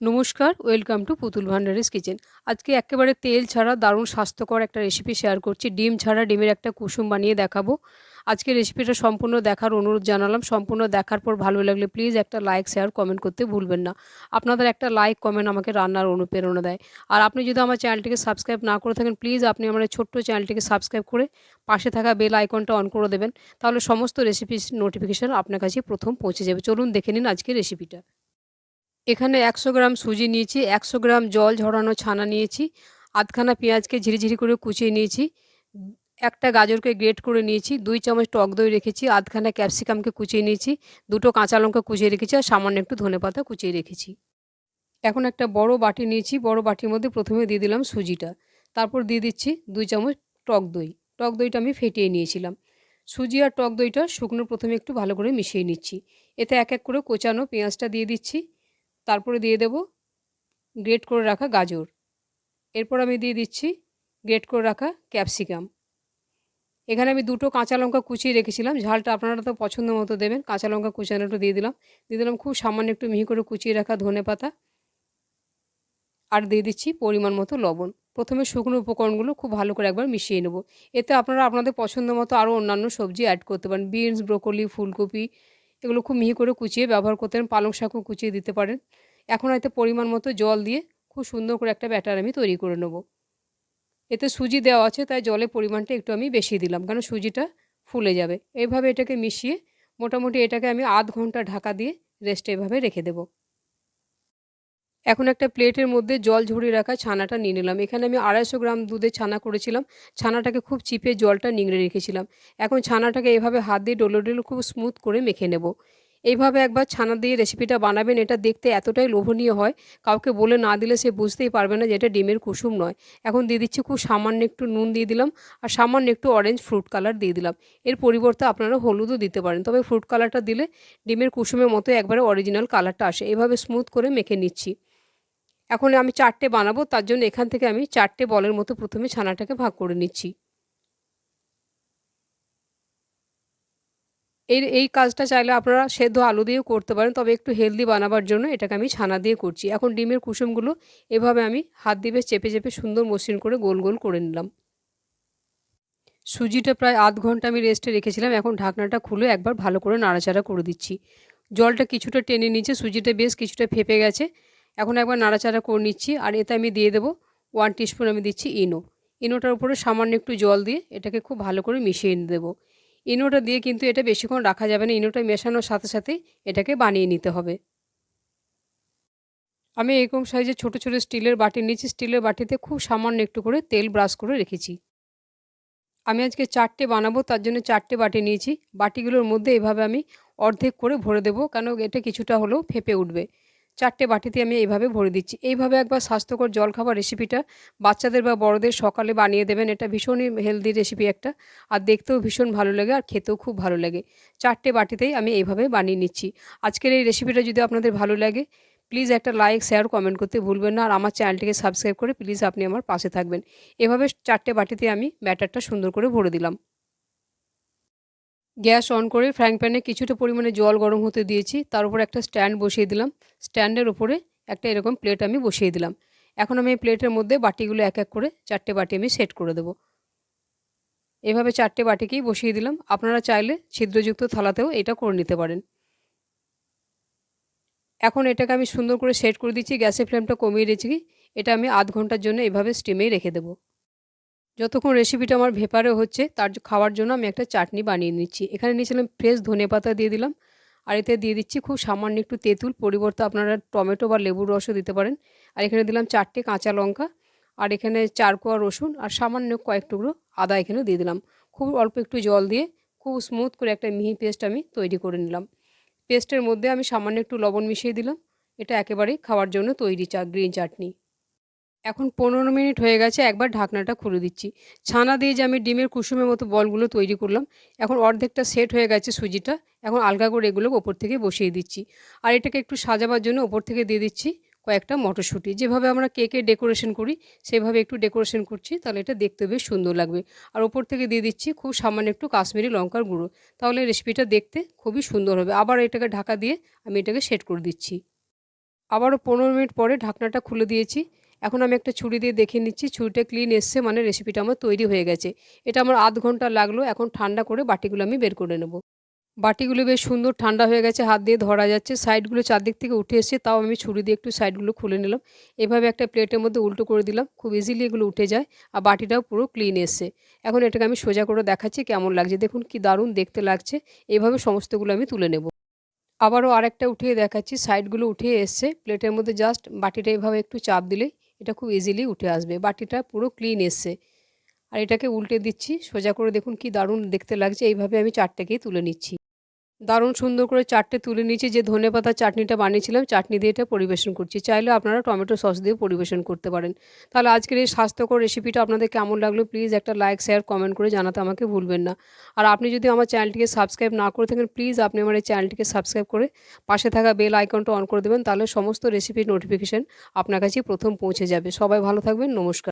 নমস্কার, welcome to পুতুল ভান্ডারিস kitchen. আজকে একেবারে তেল ছাড়া দারুণ স্বাস্থ্যকর একটা রেসিপি শেয়ার করছি। ডিম ছাড়া ডিমের একটা কুসুম বানিয়ে দেখাবো। আজকে রেসিপিটা সম্পূর্ণ দেখার অনুরোধ জানালাম। সম্পূর্ণ দেখার পর ভালো লাগলে প্লিজ একটা লাইক শেয়ার কমেন্ট করতে ভুলবেন না। আপনাদের একটা লাইক কমেন্ট আমাকে রান্নার অনুপ্রেরণা দেয়। আর আপনি যদি আমার চ্যানেলটিকে সাবস্ক্রাইব না করে থাকেন প্লিজ আপনি আমার ছোট্ট চ্যানেলটিকে সাবস্ক্রাইব করে পাশে থাকা বেল আইকনটা অন করে দেবেন। তাহলে সমস্ত রেসিপির নোটিফিকেশান আপনার কাছে প্রথম পৌঁছে যাবে। চলুন দেখে নিন আজকে রেসিপিটা এখানে একশো গ্রাম সুজি নিয়েছি, একশো গ্রাম জল ঝরানো ছানা নিয়েছি, আধখানা পেঁয়াজকে ঝিরিঝিরি করে কুচিয়ে নিয়েছি, একটা গাজরকে গ্রেট করে নিয়েছি, দুই চামচ টক দই রেখেছি, আধখানা ক্যাপসিকামকে কুচিয়ে নিয়েছি, দুটো কাঁচা লঙ্কা কুচিয়ে রেখেছি আর সামান্য একটু ধনে পাতা কুচিয়ে রেখেছি। এখন একটা বড় বাটি নিয়েছি, বড় বাটির মধ্যে প্রথমে দিয়ে দিলাম সুজিটা, তারপর দিয়ে দিচ্ছি দুই চামচ টক দই, টক দইটা আমি ফেটিয়ে নিয়েছিলাম। সুজি আর টক দইটা শুকনো প্রথমে একটু ভালো করে মিশিয়ে নিচ্ছি, এতে এক এক করে কোচানো পেঁয়াজটা দিয়ে দিচ্ছি তারপরে দিয়ে দেব গ্রেট করে রাখা গাজর। এরপর আমি দিয়ে দিচ্ছি গ্রেট করে রাখা ক্যাপসিকাম এখানে আমি দুটো কাঁচা লঙ্কা কুচিয়ে রেখেছিলাম, ঝালটা আপনারা তো পছন্দ মতো দেবেন, কাঁচা লঙ্কা কুচানোটা দিয়ে দিলাম। দিয়ে দিলাম খুব সামান্য একটু মিহি করে কুচিয়ে রাখা ধনে পাতা। আর দিয়ে দিচ্ছি পরিমাণ মতো লবণ। প্রথমে শুকনো উপকরণগুলো খুব ভালো করে একবার মিশিয়ে নেব। এতে আপনারা আপনাদের পছন্দ মতো আরও অন্যান্য সবজি অ্যাড করতে পারেন। বিনস ব্রোকলি ফুলকপি এগুলো খুব মিহি করে কুচিয়ে ব্যবহার করতে পারেন, পালং শাকও কুচিয়ে দিতে পারেন। এখন হয়তো পরিমাণ মতো জল দিয়ে খুব সুন্দর করে একটা ব্যাটার আমি তৈরি করে নেব। এতে সুজি দেওয়া আছে, তাই জলের পরিমাণটা একটু আমি বেশি দিলাম কারণ সুজিটা ফুলে যাবে। এইভাবে এটাকে মিশিয়ে মোটামুটি এটাকে আমি আধ ঘণ্টা ঢাকা দিয়ে রেস্টে এভাবে রেখে দেবো। এখন একটা প্লেটের মধ্যে জল ঝরিয়ে রাখা ছানাটা নিয়ে নিলাম। এখানে আমি আড়াইশো গ্রাম দুধের ছানা করেছিলাম। ছানাটাকে খুব চিপে জলটা নিংড়ে রেখেছিলাম। এখন ছানাটাকে এভাবে হাত দিয়ে ডোলো ডোলো খুব স্মুথ করে মেখে নেব। এইভাবে একবার ছানা দিয়ে রেসিপিটা বানাবেন, এটা দেখতে এতটাই লোভনীয় হয়, কাউকে বলে না দিলে সে বুঝতেই পারবে না যে এটা ডিমের কুসুম নয়। এখন দিয়ে দিচ্ছি খুব সামান্য একটু নুন দিয়ে দিলাম আর সামান্য একটু অরেঞ্জ ফ্রুট কালার দিয়ে দিলাম। এর পরিবর্তে আপনারা হলুদও দিতে পারেন, তবে ফ্রুট কালারটা দিলে ডিমের কুসুমের মতো একবারে অরিজিনাল কালারটা আসে। এভাবে স্মুথ করে মেখে নিচ্ছি। এখন আমি চারটে বানাবো, তার জন্য এখান থেকে আমি চারটে বলের মতো প্রথমে ছানাটাকে ভাগ করে নিচ্ছি। এই এই কাজটা চাইলে আপনারা সেদ্ধ আলু দিয়েও করতে পারেন, তবে একটু হেলদি বানাবার জন্য এটাকে আমি ছানা দিয়ে করছি। এখন ডিমের কুসুমগুলো এভাবে আমি হাত দিয়ে চেপে চেপে সুন্দর মসৃণ করে গোল গোল করে নিলাম। সুজিটা প্রায় আধ ঘণ্টা আমি রেস্টে রেখেছিলাম, এখন ঢাকনাটা খুলে একবার ভালো করে নাড়াচাড়া করে দিচ্ছি। জলটা কিছুটা টেনে নিচ্ছে সুজিটা বেশ কিছুটা ফেপে গেছে। এখন একবার নাড়াচাড়া করে নিচ্ছি আর এতে আমি দিয়ে দেবো ওয়ান টিস্পুন আমি দিচ্ছি ইনো। ইনোটার উপরে সামান্য একটু জল দিয়ে এটাকে খুব ভালো করে মিশিয়ে দেবো। ইনোটা দিয়ে কিন্তু এটা বেশিক্ষণ রাখা যাবে না, ইনোটা মেশানোর সাথে সাথেই এটাকে বানিয়ে নিতে হবে। আমি এরকম সাইজে ছোট ছোট স্টিলের বাটি নিয়েছি, স্টিলের বাটিতে খুব সামান্য একটু করে তেল ব্রাশ করে রেখেছি। আমি আজকে চারটে বানাবো, তার জন্য চারটে বাটি নিয়েছি। বাটিগুলোর মধ্যে এভাবে আমি অর্ধেক করে ভরে দেবো, কেন এটা কিছুটা হলেও ফেপে উঠবে। চারটে বাটিতে আমি এইভাবে ভরে দিচ্ছি। এইভাবে একবার স্বাস্থ্যকর জলখাবার রেসিপিটা বাচ্চাদের বা বড়দের সকালে বানিয়ে দেবেন। এটা ভীষণই হেলদি রেসিপি একটা। আর দেখতেও ভীষণ ভালো লাগে আর খেতেও খুব ভালো লাগে। চারটে বাটিতেই আমি এইভাবে বানিয়ে নিচ্ছি। আজকের এই রেসিপিটা যদি আপনাদের ভালো লাগে প্লিজ একটা লাইক শেয়ার কমেন্ট করতে ভুলবেন না। আর আমার চ্যানেলটিকে সাবস্ক্রাইব করে প্লিজ আপনি আমার পাশে থাকবেন। এভাবে চারটে বাটিতে আমি ব্যাটারটা সুন্দর করে ভরে দিলাম। গ্যাস অন করে ফ্রাইং প্যানে কিছুটা পরিমাণে জল গরম হতে দিয়েছি। তার উপর একটা স্ট্যান্ড বসিয়ে দিলাম। স্ট্যান্ডের উপরে একটা এরকম প্লেট আমি বসিয়ে দিলাম। এখন আমি এই প্লেটের মধ্যে বাটিগুলো এক এক করে চারটে বাটি আমি সেট করে দেবো। এভাবে চারটে বাটিকেই বসিয়ে দিলাম। আপনারা চাইলে ছিদ্রযুক্ত থালাতেও এটা করে নিতে পারেন। এখন এটাকে আমি সুন্দর করে সেট করে দিচ্ছি। গ্যাসের ফ্লেমটা কমিয়ে রেখেছি এটা আমি আধ ঘণ্টার জন্য এভাবে স্টিমেই রেখে দেবো। যতক্ষণ রেসিপিটা আমার ভেপারে হচ্ছে, তার খাওয়ার জন্য আমি একটা চাটনি বানিয়ে নিচ্ছি। এখানে নিয়েছিলাম ফ্রেশ ধনে পাতা দিয়ে দিলাম। আর এতে দিয়ে দিচ্ছি খুব সামান্য একটু তেঁতুল, পরিবর্তে আপনারা টমেটো বা লেবুর রসও দিতে পারেন। আর এখানে দিলাম চারটে কাঁচা লঙ্কা। আর এখানে চার কোয়া রসুন আর সামান্য কয়েক টুকরো আদা এখানে দিয়ে দিলাম। খুব অল্প একটু জল দিয়ে খুব স্মুথ করে একটা মিহি পেস্ট আমি তৈরি করে নিলাম। পেস্টের মধ্যে আমি সামান্য একটু লবণ মিশিয়ে দিলাম। এটা একেবারেই খাওয়ার জন্য তৈরি চা গ্রিন চাটনি। এখন পনেরো মিনিট হয়ে গেছে, একবার ঢাকনাটা খুলে দিচ্ছি। ছানা দিয়ে যে আমি ডিমের কুসুমের মতো বলগুলো তৈরি করলাম, এখন অর্ধেকটা সেট হয়ে গেছে সুজিটা, এখন আলগা করে এগুলো ওপর থেকে বসিয়ে দিচ্ছি। আর এটাকে একটু সাজাবার জন্য ওপর থেকে দিয়ে দিচ্ছি কয়েকটা মটরশুঁটি। যেভাবে আমরা কেকে ডেকোরেশন করি, সেভাবে একটু ডেকোরেশন করছি, তাহলে এটা দেখতে বেশ সুন্দর লাগবে। আর ওপর থেকে দিয়ে দিচ্ছি খুব সামান্য একটু কাশ্মীরি লঙ্কার গুঁড়ো, তাহলে রেসিপিটা দেখতে খুবই সুন্দর হবে। আবার এটাকে ঢাকা দিয়ে আমি এটাকে সেট করে দিচ্ছি। আবারও পনেরো মিনিট পরে ঢাকনাটা খুলে দিয়েছি এখন আমি একটা ছুরি দিয়ে দেখে নিচ্ছি, ছুরিটা ক্লিন এসছে মানে রেসিপিটা আমার তৈরি হয়ে গেছে। এটা আমার আধ ঘণ্টা লাগল, এখন ঠান্ডা করে বাটিগুলো আমি বের করে নেব। বাটিগুলো বেশ সুন্দর ঠান্ডা হয়ে গেছে, হাত দিয়ে ধরা যাচ্ছে। সাইডগুলো চারদিক থেকে উঠে এসছে, তাও আমি ছুরি দিয়ে একটু সাইডগুলো খুলে নিলাম। এভাবে একটা প্লেটের মধ্যে উল্টো করে দিলাম, খুব ইজিলি এগুলো উঠে যায় আর বাটিটাও পুরো ক্লিন এসছে। এখন এটাকে আমি সোজা করে দেখাচ্ছি কেমন লাগছে। দেখুন কি দারুণ দেখতে লাগছে। এভাবে সমস্তগুলো আমি তুলে নেব। আবারও আরেকটা উঠিয়ে দেখাচ্ছি, সাইডগুলো উঠিয়ে এসছে। প্লেটের মধ্যে জাস্ট বাটিটা এভাবে একটু চাপ দিলেই এটা খুব ইজিলি উঠে আসবে। বাটিটা পুরো ক্লিন এসছে। আর এটাকে উল্টে দিচ্ছি, সোজা করে দেখুন কি দারুণ দেখতে লাগছে। এইভাবে আমি চারটাকেই তুলে নিচ্ছি। দারুণ সুন্দর করে চারটে তুলে নিয়েছি। যে ধনে পাতার চাটনিটা বানিয়েছিলাম, চাটনি দিয়ে এটা পরিবেশন করছি। চাইলে আপনারা টমেটো সস দিয়ে পরিবেশন করতে পারেন। তাহলে আজকের এই স্বাস্থ্যকর রেসিপিটা আপনাদের কেমন লাগল প্লিজ একটা লাইক শেয়ার কমেন্ট করে জানাতে আমাকে ভুলবেন না। আর আপনি যদি আমার চ্যানেলটিকে সাবস্ক্রাইব না করে থাকেন, প্লিজ আপনি আমার এই চ্যানেলটিকে সাবস্ক্রাইব করে পাশে থাকা বেল আইকনটা অন করে দেবেন। তাহলে সমস্ত রেসিপির নোটিফিকেশান আপনার কাছে প্রথম পৌঁছে যাবে। সবাই ভালো থাকবেন, নমস্কার।